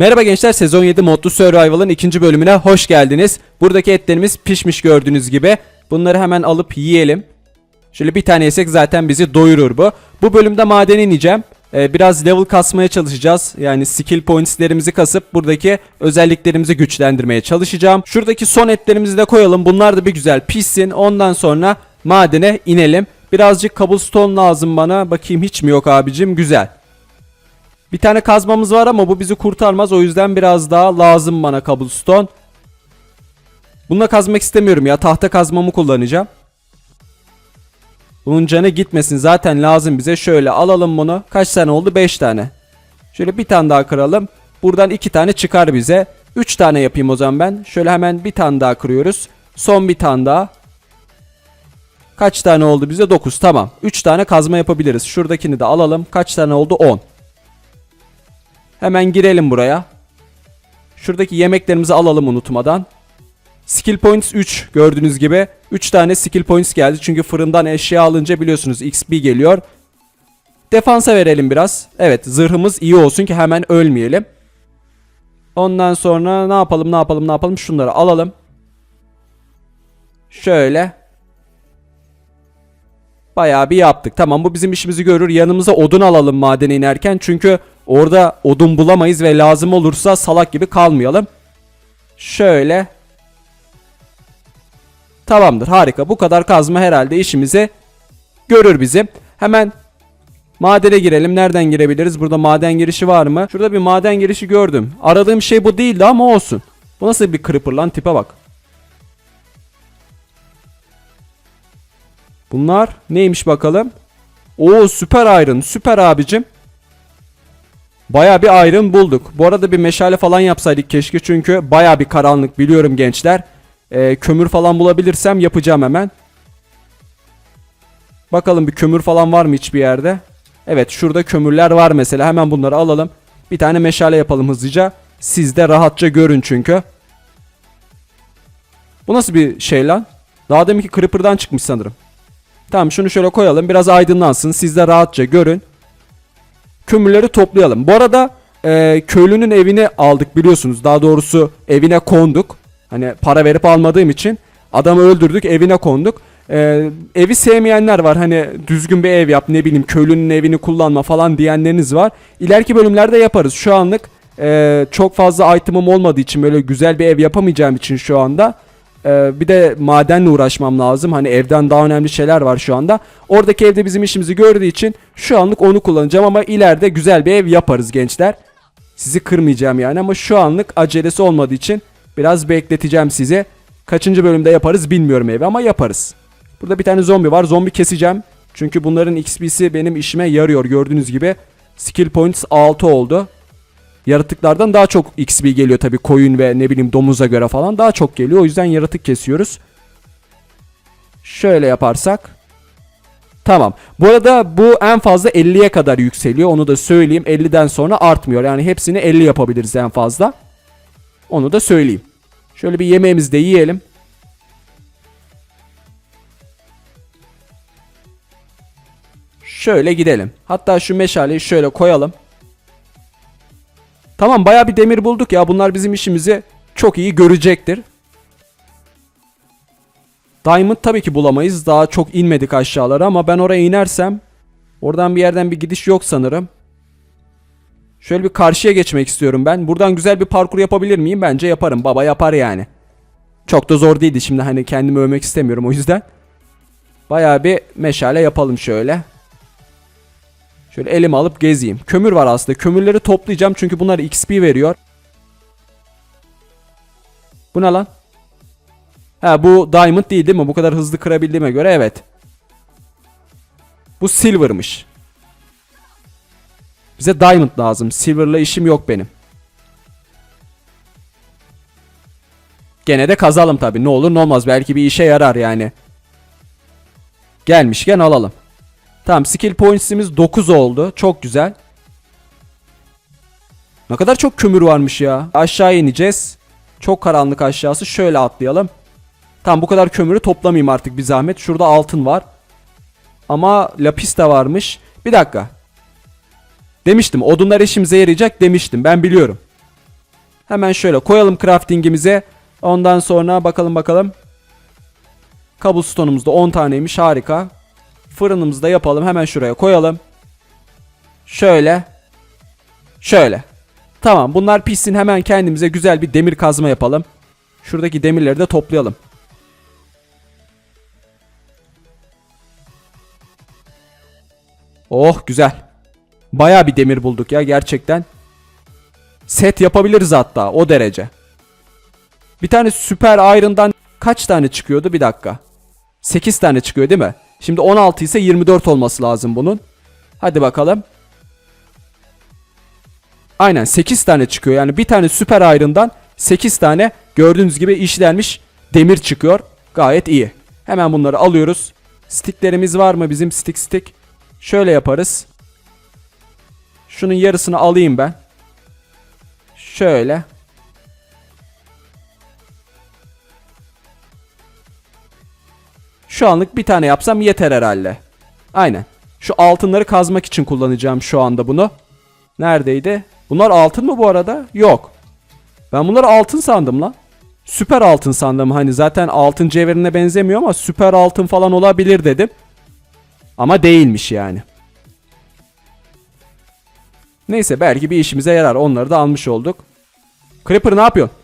Merhaba gençler sezon 7 modlu Survival'ın ikinci bölümüne hoş geldiniz. Buradaki etlerimiz pişmiş gördüğünüz gibi. Bunları hemen alıp yiyelim. Şöyle bir tane yesek zaten bizi doyurur bu. Bu bölümde madene ineceğim. Ee, biraz level kasmaya çalışacağız. Yani skill pointslerimizi kasıp buradaki özelliklerimizi güçlendirmeye çalışacağım. Şuradaki son etlerimizi de koyalım. Bunlar da bir güzel pişsin. Ondan sonra madene inelim. Birazcık cobblestone lazım bana. Bakayım hiç mi yok abicim? Güzel. Bir tane kazmamız var ama bu bizi kurtarmaz. O yüzden biraz daha lazım bana cobblestone. Bununla kazmak istemiyorum ya. Tahta kazmamı kullanacağım. Bunun canı gitmesin. Zaten lazım bize. Şöyle alalım bunu. Kaç tane oldu? 5 tane. Şöyle bir tane daha kıralım. Buradan 2 tane çıkar bize. 3 tane yapayım o zaman ben. Şöyle hemen bir tane daha kırıyoruz. Son bir tane daha. Kaç tane oldu bize? 9. Tamam. 3 tane kazma yapabiliriz. Şuradakini de alalım. Kaç tane oldu? 10. Hemen girelim buraya. Şuradaki yemeklerimizi alalım unutmadan. Skill points 3 gördüğünüz gibi. 3 tane skill points geldi. Çünkü fırından eşya alınca biliyorsunuz XP geliyor. Defansa verelim biraz. Evet zırhımız iyi olsun ki hemen ölmeyelim. Ondan sonra ne yapalım ne yapalım ne yapalım şunları alalım. Şöyle. Bayağı bir yaptık. Tamam bu bizim işimizi görür. Yanımıza odun alalım madene inerken. Çünkü orada odun bulamayız ve lazım olursa salak gibi kalmayalım. Şöyle. Tamamdır harika. Bu kadar kazma herhalde işimizi görür bizim. Hemen madene girelim. Nereden girebiliriz? Burada maden girişi var mı? Şurada bir maden girişi gördüm. Aradığım şey bu değildi ama olsun. Bu nasıl bir creeper lan tipe bak. Bunlar neymiş bakalım? Oo süper iron. Süper abicim. Baya bir iron bulduk. Bu arada bir meşale falan yapsaydık keşke çünkü baya bir karanlık biliyorum gençler. Ee, kömür falan bulabilirsem yapacağım hemen. Bakalım bir kömür falan var mı hiçbir yerde? Evet şurada kömürler var mesela. Hemen bunları alalım. Bir tane meşale yapalım hızlıca. Siz de rahatça görün çünkü. Bu nasıl bir şey lan? Daha deminki creeper'dan çıkmış sanırım. Tamam şunu şöyle koyalım. Biraz aydınlansın. Siz de rahatça görün. Kömürleri toplayalım. Bu arada e, köylünün evini aldık biliyorsunuz. Daha doğrusu evine konduk. Hani para verip almadığım için adamı öldürdük evine konduk. E, evi sevmeyenler var. Hani düzgün bir ev yap ne bileyim köylünün evini kullanma falan diyenleriniz var. İleriki bölümlerde yaparız. Şu anlık e, çok fazla item'ım olmadığı için böyle güzel bir ev yapamayacağım için şu anda ee, bir de madenle uğraşmam lazım. Hani evden daha önemli şeyler var şu anda. Oradaki evde bizim işimizi gördüğü için şu anlık onu kullanacağım ama ileride güzel bir ev yaparız gençler. Sizi kırmayacağım yani ama şu anlık acelesi olmadığı için biraz bekleteceğim sizi. Kaçıncı bölümde yaparız bilmiyorum evi ama yaparız. Burada bir tane zombi var. Zombi keseceğim. Çünkü bunların XP'si benim işime yarıyor gördüğünüz gibi. Skill points 6 oldu. Yaratıklardan daha çok XP geliyor tabi koyun ve ne bileyim domuza göre falan daha çok geliyor. O yüzden yaratık kesiyoruz. Şöyle yaparsak. Tamam. Bu arada bu en fazla 50'ye kadar yükseliyor. Onu da söyleyeyim. 50'den sonra artmıyor. Yani hepsini 50 yapabiliriz en fazla. Onu da söyleyeyim. Şöyle bir yemeğimizi de yiyelim. Şöyle gidelim. Hatta şu meşaleyi şöyle koyalım. Tamam baya bir demir bulduk ya. Bunlar bizim işimizi çok iyi görecektir. Diamond tabii ki bulamayız. Daha çok inmedik aşağılara ama ben oraya inersem oradan bir yerden bir gidiş yok sanırım. Şöyle bir karşıya geçmek istiyorum ben. Buradan güzel bir parkur yapabilir miyim? Bence yaparım. Baba yapar yani. Çok da zor değildi şimdi hani kendimi övmek istemiyorum o yüzden. Bayağı bir meşale yapalım şöyle. Şöyle elime alıp gezeyim. Kömür var aslında. Kömürleri toplayacağım çünkü bunlar XP veriyor. Bu ne lan? Ha bu diamond değil değil mi? Bu kadar hızlı kırabildiğime göre evet. Bu silver'mış. Bize diamond lazım. Silver'la işim yok benim. Gene de kazalım tabi. Ne olur ne olmaz. Belki bir işe yarar yani. Gelmişken alalım. Tamam skill points'imiz 9 oldu. Çok güzel. Ne kadar çok kömür varmış ya. Aşağı ineceğiz. Çok karanlık aşağısı. Şöyle atlayalım. Tamam bu kadar kömürü toplamayayım artık bir zahmet. Şurada altın var. Ama lapis de varmış. Bir dakika. Demiştim odunlar işimize yarayacak demiştim. Ben biliyorum. Hemen şöyle koyalım craftingimize. Ondan sonra bakalım bakalım. Cobblestone'umuz da 10 taneymiş harika. Fırınımızı da yapalım hemen şuraya koyalım. Şöyle. Şöyle. Tamam bunlar pişsin hemen kendimize güzel bir demir kazma yapalım. Şuradaki demirleri de toplayalım. Oh güzel. Baya bir demir bulduk ya gerçekten. Set yapabiliriz hatta o derece. Bir tane süper iron'dan kaç tane çıkıyordu bir dakika. 8 tane çıkıyor değil mi? Şimdi 16 ise 24 olması lazım bunun. Hadi bakalım. Aynen 8 tane çıkıyor. Yani bir tane süper iron'dan 8 tane gördüğünüz gibi işlenmiş demir çıkıyor. Gayet iyi. Hemen bunları alıyoruz. Sticklerimiz var mı bizim stick stick? Şöyle yaparız. Şunun yarısını alayım ben. Şöyle. Şu anlık bir tane yapsam yeter herhalde. Aynen. Şu altınları kazmak için kullanacağım şu anda bunu. Neredeydi? Bunlar altın mı bu arada? Yok. Ben bunları altın sandım lan. Süper altın sandım. Hani zaten altın cevherine benzemiyor ama süper altın falan olabilir dedim. Ama değilmiş yani. Neyse belki bir işimize yarar. Onları da almış olduk. Creeper ne yapıyorsun?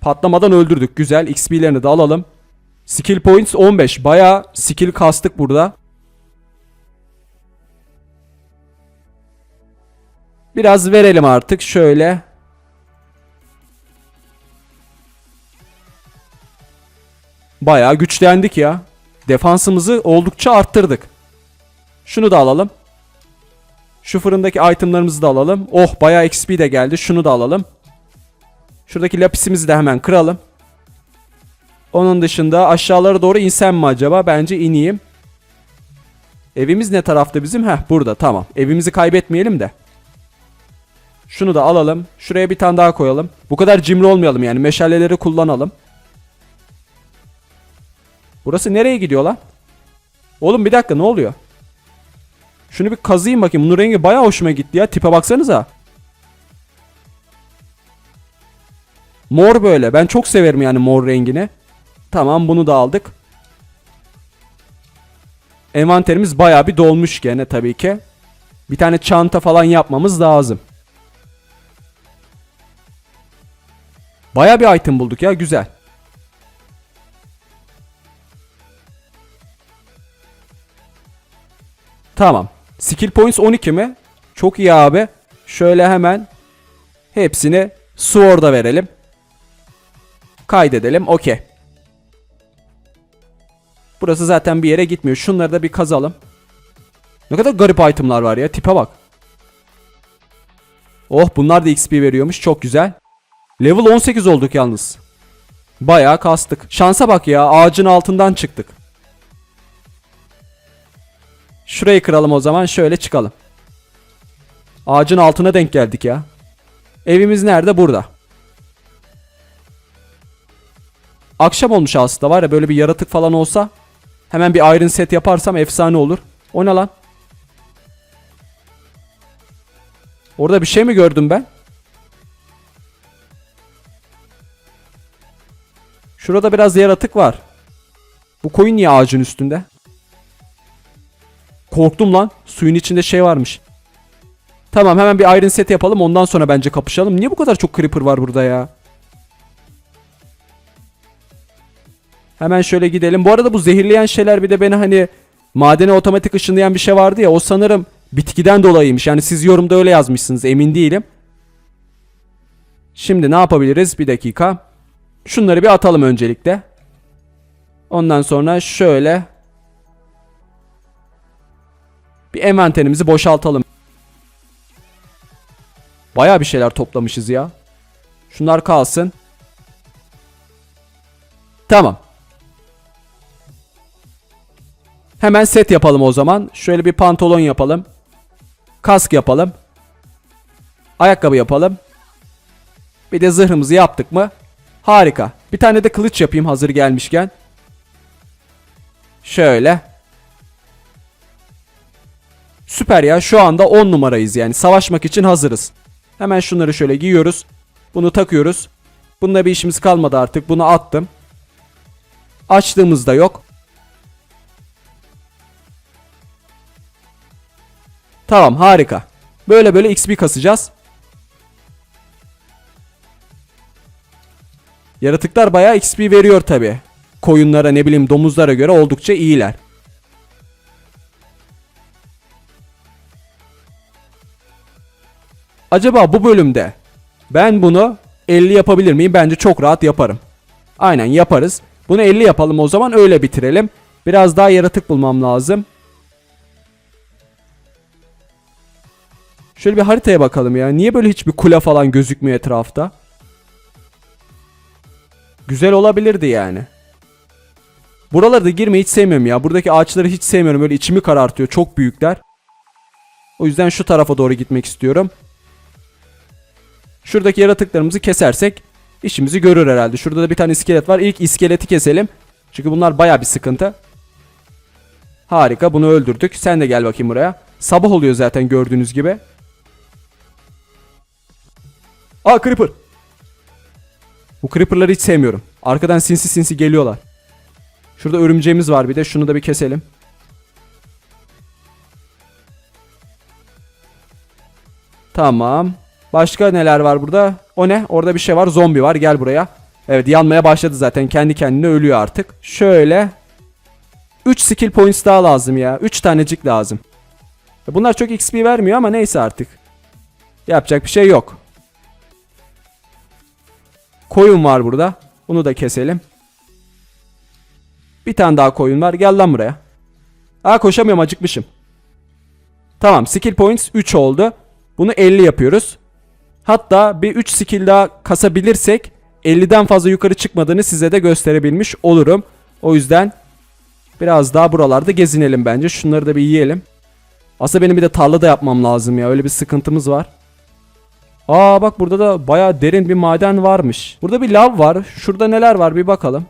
Patlamadan öldürdük. Güzel. XP'lerini de alalım. Skill points 15. Baya skill kastık burada. Biraz verelim artık şöyle. Baya güçlendik ya. Defansımızı oldukça arttırdık. Şunu da alalım. Şu fırındaki itemlarımızı da alalım. Oh bayağı XP de geldi. Şunu da alalım. Şuradaki lapisimizi de hemen kıralım. Onun dışında aşağılara doğru insem mi acaba? Bence ineyim. Evimiz ne tarafta bizim? Heh burada tamam. Evimizi kaybetmeyelim de. Şunu da alalım. Şuraya bir tane daha koyalım. Bu kadar cimri olmayalım yani. Meşaleleri kullanalım. Burası nereye gidiyor lan? Oğlum bir dakika ne oluyor? Şunu bir kazıyım bakayım. Bunun rengi bayağı hoşuma gitti ya. Tipe baksanıza. Mor böyle. Ben çok severim yani mor rengini. Tamam bunu da aldık. Envanterimiz bayağı bir dolmuş gene tabii ki. Bir tane çanta falan yapmamız lazım. Bayağı bir item bulduk ya güzel. Tamam. Skill points 12 mi? Çok iyi abi. Şöyle hemen hepsini Sword'a verelim. Kaydedelim. Okey. Burası zaten bir yere gitmiyor. Şunları da bir kazalım. Ne kadar garip itemlar var ya. Tipe bak. Oh bunlar da XP veriyormuş. Çok güzel. Level 18 olduk yalnız. Bayağı kastık. Şansa bak ya. Ağacın altından çıktık. Şurayı kıralım o zaman. Şöyle çıkalım. Ağacın altına denk geldik ya. Evimiz nerede? Burada. Akşam olmuş aslında var ya böyle bir yaratık falan olsa hemen bir iron set yaparsam efsane olur. O ne lan? Orada bir şey mi gördüm ben? Şurada biraz yaratık var. Bu koyun niye ağacın üstünde? Korktum lan. Suyun içinde şey varmış. Tamam hemen bir iron set yapalım ondan sonra bence kapışalım. Niye bu kadar çok creeper var burada ya? Hemen şöyle gidelim. Bu arada bu zehirleyen şeyler bir de beni hani madene otomatik ışınlayan bir şey vardı ya o sanırım bitkiden dolayıymış. Yani siz yorumda öyle yazmışsınız emin değilim. Şimdi ne yapabiliriz? Bir dakika. Şunları bir atalım öncelikle. Ondan sonra şöyle bir envanterimizi boşaltalım. Baya bir şeyler toplamışız ya. Şunlar kalsın. Tamam. Hemen set yapalım o zaman. Şöyle bir pantolon yapalım. Kask yapalım. Ayakkabı yapalım. Bir de zırhımızı yaptık mı? Harika. Bir tane de kılıç yapayım hazır gelmişken. Şöyle. Süper ya şu anda 10 numarayız yani savaşmak için hazırız. Hemen şunları şöyle giyiyoruz. Bunu takıyoruz. Bununla bir işimiz kalmadı artık. Bunu attım. Açtığımızda yok. Tamam harika. Böyle böyle XP kasacağız. Yaratıklar bayağı XP veriyor tabi. Koyunlara ne bileyim domuzlara göre oldukça iyiler. Acaba bu bölümde ben bunu 50 yapabilir miyim? Bence çok rahat yaparım. Aynen yaparız. Bunu 50 yapalım o zaman öyle bitirelim. Biraz daha yaratık bulmam lazım. Şöyle bir haritaya bakalım ya. Niye böyle hiçbir kule falan gözükmüyor etrafta? Güzel olabilirdi yani. Buralarda girmeyi hiç sevmiyorum ya. Buradaki ağaçları hiç sevmiyorum. Böyle içimi karartıyor. Çok büyükler. O yüzden şu tarafa doğru gitmek istiyorum. Şuradaki yaratıklarımızı kesersek işimizi görür herhalde. Şurada da bir tane iskelet var. İlk iskeleti keselim. Çünkü bunlar baya bir sıkıntı. Harika bunu öldürdük. Sen de gel bakayım buraya. Sabah oluyor zaten gördüğünüz gibi. Aa Creeper. Bu Creeper'ları hiç sevmiyorum. Arkadan sinsi sinsi geliyorlar. Şurada örümceğimiz var bir de. Şunu da bir keselim. Tamam. Başka neler var burada? O ne? Orada bir şey var. Zombi var. Gel buraya. Evet yanmaya başladı zaten. Kendi kendine ölüyor artık. Şöyle. 3 skill points daha lazım ya. 3 tanecik lazım. Bunlar çok XP vermiyor ama neyse artık. Yapacak bir şey yok. Koyun var burada. Bunu da keselim. Bir tane daha koyun var. Gel lan buraya. Aa koşamıyorum acıkmışım. Tamam skill points 3 oldu. Bunu 50 yapıyoruz. Hatta bir 3 skill daha kasabilirsek 50'den fazla yukarı çıkmadığını size de gösterebilmiş olurum. O yüzden biraz daha buralarda gezinelim bence. Şunları da bir yiyelim. Aslında benim bir de tarla da yapmam lazım ya. Öyle bir sıkıntımız var. Aa bak burada da baya derin bir maden varmış. Burada bir lav var. Şurada neler var bir bakalım.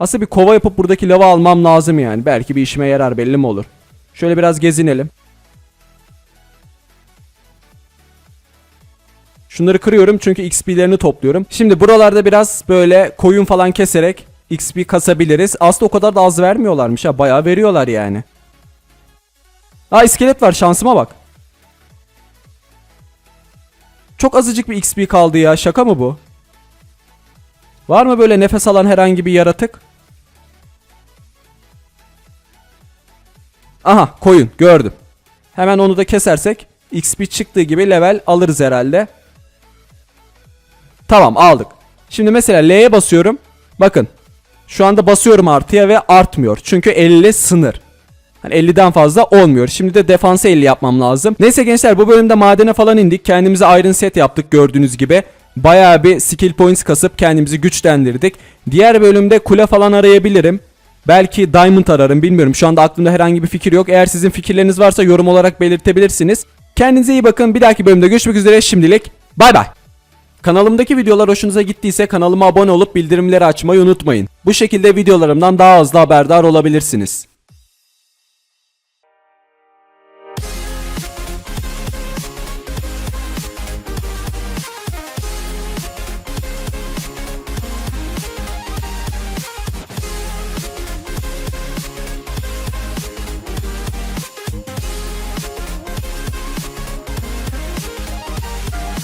Aslında bir kova yapıp buradaki lava almam lazım yani. Belki bir işime yarar belli mi olur. Şöyle biraz gezinelim. Şunları kırıyorum çünkü XP'lerini topluyorum. Şimdi buralarda biraz böyle koyun falan keserek XP kasabiliriz. Aslında o kadar da az vermiyorlarmış ha. Bayağı veriyorlar yani. Aa iskelet var şansıma bak. Çok azıcık bir XP kaldı ya. Şaka mı bu? Var mı böyle nefes alan herhangi bir yaratık? Aha koyun gördüm. Hemen onu da kesersek XP çıktığı gibi level alırız herhalde. Tamam aldık. Şimdi mesela L'ye basıyorum. Bakın. Şu anda basıyorum artıya ve artmıyor. Çünkü 50 sınır. Hani 50'den fazla olmuyor. Şimdi de defansı 50 yapmam lazım. Neyse gençler bu bölümde madene falan indik. Kendimize iron set yaptık gördüğünüz gibi. Bayağı bir skill points kasıp kendimizi güçlendirdik. Diğer bölümde kule falan arayabilirim. Belki diamond ararım bilmiyorum. Şu anda aklımda herhangi bir fikir yok. Eğer sizin fikirleriniz varsa yorum olarak belirtebilirsiniz. Kendinize iyi bakın. Bir dahaki bölümde görüşmek üzere. Şimdilik bay bay. Kanalımdaki videolar hoşunuza gittiyse kanalıma abone olup bildirimleri açmayı unutmayın. Bu şekilde videolarımdan daha hızlı haberdar olabilirsiniz.